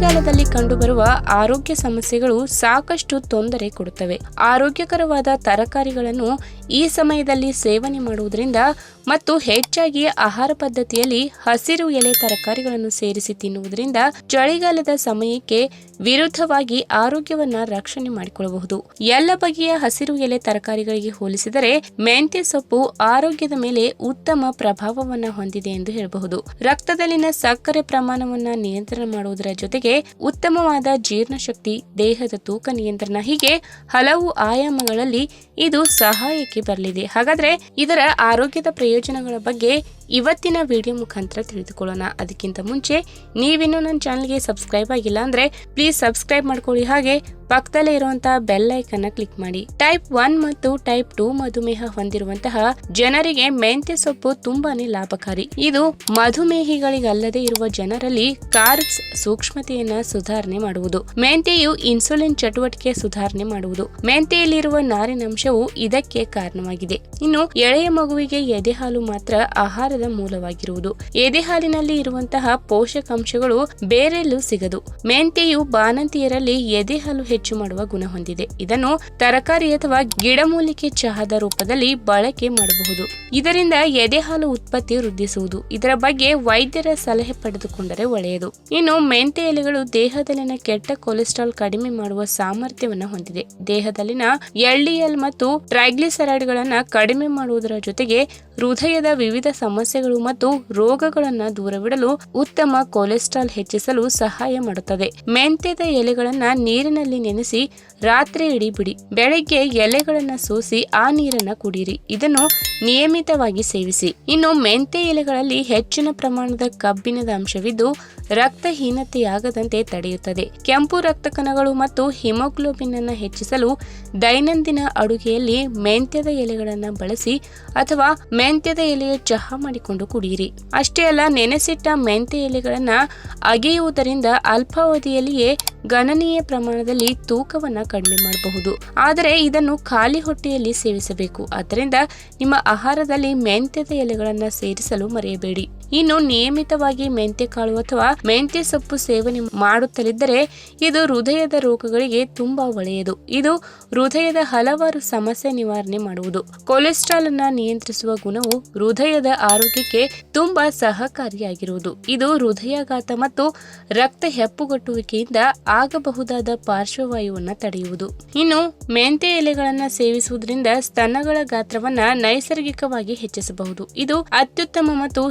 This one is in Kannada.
ಚಳಿಗಾಲದಲ್ಲಿ ಕಂಡುಬರುವ ಆರೋಗ್ಯ ಸಮಸ್ಯೆಗಳು ಸಾಕಷ್ಟು ತೊಂದರೆ ಕೊಡುತ್ತವೆ. ಆರೋಗ್ಯಕರವಾದ ತರಕಾರಿಗಳನ್ನು ಈ ಸಮಯದಲ್ಲಿ ಸೇವನೆ ಮಾಡುವುದರಿಂದ ಮತ್ತು ಹೆಚ್ಚಾಗಿ ಆಹಾರ ಪದ್ಧತಿಯಲ್ಲಿ ಹಸಿರು ಎಲೆ ತರಕಾರಿಗಳನ್ನು ಸೇರಿಸಿ ತಿನ್ನುವುದರಿಂದ ಚಳಿಗಾಲದ ಸಮಯಕ್ಕೆ ವಿರುದ್ಧವಾಗಿ ಆರೋಗ್ಯವನ್ನ ರಕ್ಷಣೆ ಮಾಡಿಕೊಳ್ಳಬಹುದು. ಎಲ್ಲ ಬಗೆಯ ಹಸಿರು ಎಲೆ ತರಕಾರಿಗಳಿಗೆ ಹೋಲಿಸಿದರೆ ಮೆಂತ್ಯ ಸೊಪ್ಪು ಆರೋಗ್ಯದ ಮೇಲೆ ಉತ್ತಮ ಪ್ರಭಾವವನ್ನ ಹೊಂದಿದೆ ಎಂದು ಹೇಳಬಹುದು. ರಕ್ತದಲ್ಲಿನ ಸಕ್ಕರೆ ಪ್ರಮಾಣವನ್ನ ನಿಯಂತ್ರಣ ಮಾಡುವುದರ ಜೊತೆಗೆ ಉತ್ತಮವಾದ ಜೀರ್ಣಶಕ್ತಿ, ದೇಹದ ತೂಕ ನಿಯಂತ್ರಣ, ಹೀಗೆ ಹಲವು ಆಯಾಮಗಳಲ್ಲಿ ಇದು ಸಹಾಯಕ್ಕೆ ಬರಲಿದೆ. ಹಾಗಾದ್ರೆ ಇದರ ಆರೋಗ್ಯದ ಪ್ರಯೋಜನಗಳ ಬಗ್ಗೆ ಇವತ್ತಿನ ವಿಡಿಯೋ ಮುಖಾಂತರ ತಿಳಿದುಕೊಳ್ಳೋಣ. ಅದಕ್ಕಿಂತ ಮುಂಚೆ ನೀವಿನ್ನೂ ನನ್ನ ಚಾನಲ್ಗೆ ಸಬ್ಸ್ಕ್ರೈಬ್ ಆಗಿಲ್ಲ ಅಂದ್ರೆ ಪ್ಲೀಸ್ ಸಬ್ಸ್ಕ್ರೈಬ್ ಮಾಡ್ಕೊಳ್ಳಿ. ಹಾಗೆ ಪಕ್ಕದಲ್ಲೇ ಇರುವಂತಹ ಬೆಲ್ ಐಕನ್ ಕ್ಲಿಕ್ ಮಾಡಿ. ಟೈಪ್ ಒನ್ ಮತ್ತು ಟೈಪ್ ಟೂ ಮಧುಮೇಹ ಹೊಂದಿರುವಂತಹ ಜನರಿಗೆ ಮೆಂತ್ಯ ಸೊಪ್ಪು ತುಂಬಾನೇ ಲಾಭಕಾರಿ. ಇದು ಮಧುಮೇಹಿಗಳಿಗಲ್ಲದೆ ಇರುವ ಜನರಲ್ಲಿ ಕಾರ್ಬ್ಸ್ ಸೂಕ್ಷ್ಮತೆಯನ್ನ ಸುಧಾರಣೆ ಮಾಡುವುದು. ಮೆಂತೆಯು ಇನ್ಸುಲಿನ್ ಚಟುವಟಿಕೆ ಸುಧಾರಣೆ ಮಾಡುವುದು. ಮೆಂತೆಯಲ್ಲಿರುವ ನಾರಿನಂಶವು ಇದಕ್ಕೆ ಕಾರಣವಾಗಿದೆ. ಇನ್ನು ಎಳೆಯ ಮಗುವಿಗೆ ಎದೆಹಾಲು ಮಾತ್ರ ಆಹಾರದ ಮೂಲವಾಗಿರುವುದು. ಎದೆಹಾಲಿನಲ್ಲಿ ಇರುವಂತಹ ಪೋಷಕಾಂಶಗಳು ಬೇರೆಲ್ಲೂ ಸಿಗದು. ಮೆಂತೆಯು ಬಾಣಂತಿಯರಲ್ಲಿ ಎದೆಹಾಲು ಹೆಚ್ಚು ಮಾಡುವ ಗುಣ ಹೊಂದಿದೆ. ಇದನ್ನು ತರಕಾರಿ ಅಥವಾ ಗಿಡಮೂಲಿಕೆ ಚಹಾದ ರೂಪದಲ್ಲಿ ಬಳಕೆ ಮಾಡಬಹುದು. ಇದರಿಂದ ಎದೆಹಾಲು ಉತ್ಪತ್ತಿ ವೃದ್ಧಿಸುವುದು. ಇದರ ಬಗ್ಗೆ ವೈದ್ಯರ ಸಲಹೆ ಪಡೆದುಕೊಂಡರೆ ಒಳ್ಳೆಯದು. ಇನ್ನು ಮೆಂತೆ ಎಲೆಗಳು ದೇಹದಲ್ಲಿನ ಕೆಟ್ಟ ಕೊಲೆಸ್ಟ್ರಾಲ್ ಕಡಿಮೆ ಮಾಡುವ ಸಾಮರ್ಥ್ಯವನ್ನು ಹೊಂದಿದೆ. ದೇಹದಲ್ಲಿನ ಎಲ್ಡಿಎಲ್ ಮತ್ತು ಟ್ರೈಗ್ಲಿಸರೈಡ್ಗಳನ್ನು ಕಡಿಮೆ ಮಾಡುವುದರ ಜೊತೆಗೆ ಹೃದಯದ ವಿವಿಧ ಸಮಸ್ಯೆಗಳು ಮತ್ತು ರೋಗಗಳನ್ನು ದೂರವಿಡಲು ಉತ್ತಮ ಕೊಲೆಸ್ಟ್ರಾಲ್ ಹೆಚ್ಚಿಸಲು ಸಹಾಯ ಮಾಡುತ್ತದೆ. ಮೆಂತ್ಯದ ಎಲೆಗಳನ್ನು ನೀರಿನಲ್ಲಿ ನೆನೆಸಿ ರಾತ್ರಿ ಇಡೀ ಬಿಡಿ ಬೆಳಗ್ಗೆ ಎಲೆಗಳನ್ನ ಸೋಸಿ ಆ ನೀರನ್ನ ಕುಡಿಯಿರಿ ಇದನ್ನು ನಿಯಮಿತವಾಗಿ ಸೇವಿಸಿ. ಇನ್ನು ಮೆಂತೆ ಎಲೆಗಳಲ್ಲಿ ಹೆಚ್ಚಿನ ಪ್ರಮಾಣದ ಕಬ್ಬಿಣದ ಅಂಶವಿದ್ದು ರಕ್ತಹೀನತೆಯಾಗದಂತೆ ತಡೆಯುತ್ತದೆ. ಕೆಂಪು ರಕ್ತ ಕಣಗಳು ಮತ್ತು ಹಿಮೋಗ್ಲೋಬಿನ್ ಅನ್ನು ಹೆಚ್ಚಿಸಲು ದೈನಂದಿನ ಅಡುಗೆಯಲ್ಲಿ ಮೆಂತ್ಯದ ಎಲೆಗಳನ್ನು ಬಳಸಿ ಅಥವಾ ಮೆಂತ್ಯದ ಎಲೆಯ ಚಹಾ ಮಾಡಿಕೊಂಡು ಕುಡಿಯಿರಿ ಅಷ್ಟೇ ಅಲ್ಲ, ನೆನೆಸಿಟ್ಟ ಮೆಂತ್ಯ ಎಲೆಗಳನ್ನ ಅಗೆಯುವುದರಿಂದ ಅಲ್ಪಾವಧಿಯಲ್ಲಿಯೇ ಗಣನೀಯ ಪ್ರಮಾಣದಲ್ಲಿ ತೂಕವನ್ನು ಕಡಿಮೆ ಮಾಡಬಹುದು. ಆದರೆ ಇದನ್ನು ಖಾಲಿ ಹೊಟ್ಟೆಯಲ್ಲಿ ಸೇವಿಸಬೇಕು. ಆದ್ದರಿಂದ ನಿಮ್ಮ ಆಹಾರದಲ್ಲಿ ಮೆಂತ್ಯದ ಎಲೆಗಳನ್ನು ಸೇರಿಸಲು ಮರೆಯಬೇಡಿ. ಇನ್ನು ನಿಯಮಿತವಾಗಿ ಮೆಂತ್ಯ ಕಾಳು ಅಥವಾ ಮೆಂತ್ಯ ಸೊಪ್ಪು ಸೇವನೆ ಮಾಡುತ್ತಲಿದ್ದರೆ ಇದು ಹೃದಯದ ರೋಗಗಳಿಗೆ ತುಂಬಾ ಒಳ್ಳೆಯದು. ಇದು ಹೃದಯದ ಹಲವಾರು ಸಮಸ್ಯೆ ನಿವಾರಣೆ ಮಾಡುವುದು. ಕೊಲೆಸ್ಟ್ರಾಲ್ ಅನ್ನ ನಿಯಂತ್ರಿಸುವ ಗುಣವು ಹೃದಯದ ಆರೋಗ್ಯಕ್ಕೆ ತುಂಬಾ ಸಹಕಾರಿಯಾಗಿರುವುದು. ಇದು ಹೃದಯಾಘಾತ ಮತ್ತು ರಕ್ತ ಹೆಪ್ಪುಗಟ್ಟುವಿಕೆಯಿಂದ ಆಗಬಹುದಾದ ಪಾರ್ಶ್ವವಾಯುವನ್ನ ತಡೆಯುವುದು. ಇನ್ನು ಮೆಂತೆ ಎಲೆಗಳನ್ನ ಸೇವಿಸುವುದರಿಂದ ಸ್ತನಗಳ ಗಾತ್ರವನ್ನ ನೈಸರ್ಗಿಕವಾಗಿ ಹೆಚ್ಚಿಸಬಹುದು. ಇದು ಅತ್ಯುತ್ತಮ ಮತ್ತು